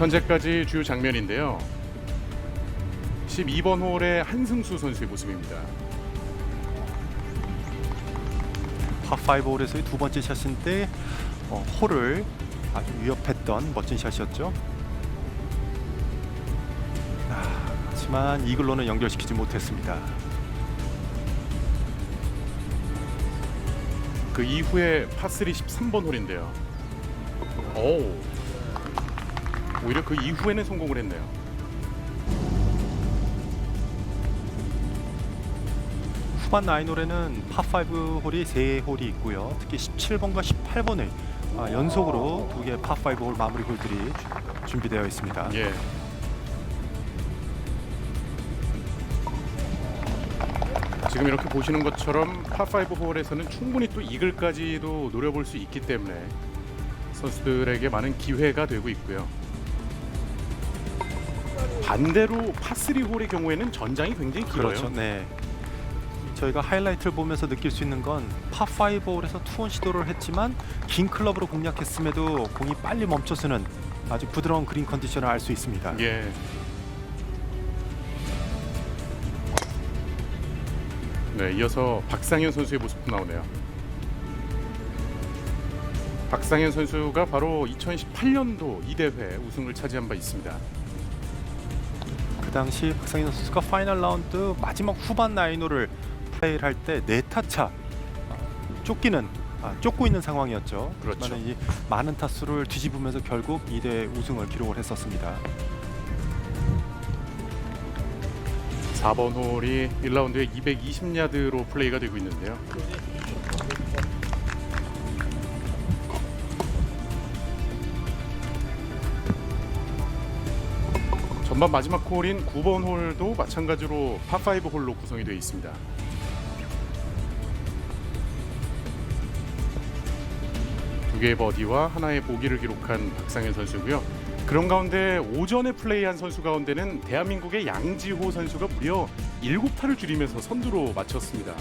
현재까지 주요 장면인데요. 12번 홀의 한승수 선수의 모습입니다. 파5 홀에서의 두 번째 샷인데 어, 홀을 아주 위협했던 멋진 샷이었죠. 아, 하지만 이글로는 연결시키지 못했습니다. 그 이후에 파3 13번 홀인데요. 오. 오히려 그 이후에는 성공을 했네요. 후반 9홀에는 파5 홀이 3홀이 있고요. 특히 17번과 18번에 아, 연속으로 두 개의 파5 홀 마무리 홀들이 주- 준비되어 있습니다. 예. 지금 이렇게 보시는 것처럼 파5 홀에서는 충분히 또 이글까지도 노려볼 수 있기 때문에 선수들에게 많은 기회가 되고 있고요. 반대로 파3 홀의 경우에는 전장이 굉장히 길어요. 그렇죠. 네. 저희가 하이라이트를 보면서 느낄 수 있는 건 파5 홀에서 투혼 시도를 했지만 긴 클럽으로 공략했음에도 공이 빨리 멈춰서는 아주 부드러운 그린 컨디션을 알 수 있습니다. 예. 네, 이어서 박상현 선수의 모습도 나오네요. 박상현 선수가 바로 2018년도 이 대회 우승을 차지한 바 있습니다. 그 당시 박상현 선수가 파이널 라운드 마지막 후반 나인홀을 플레이를 할 때 네 타차 아, 쫓기는 아, 쫓고 있는 상황이었죠. 그렇죠. 이 많은 타수를 뒤집으면서 결국 2대 우승을 기록을 했었습니다. 4번 홀이 1라운드에 220야드로 플레이가 되고 있는데요. 전반 마지막 홀인 9번 홀도 마찬가지로 파5 홀로 구성이 되어 있습니다. 두 개의 버디와 하나의 보기를 기록한 박상현 선수고요. 그런 가운데 오전에 플레이한 선수 가운데는 대한민국의 양지호 선수가 무려 7타를 줄이면서 선두로 마쳤습니다.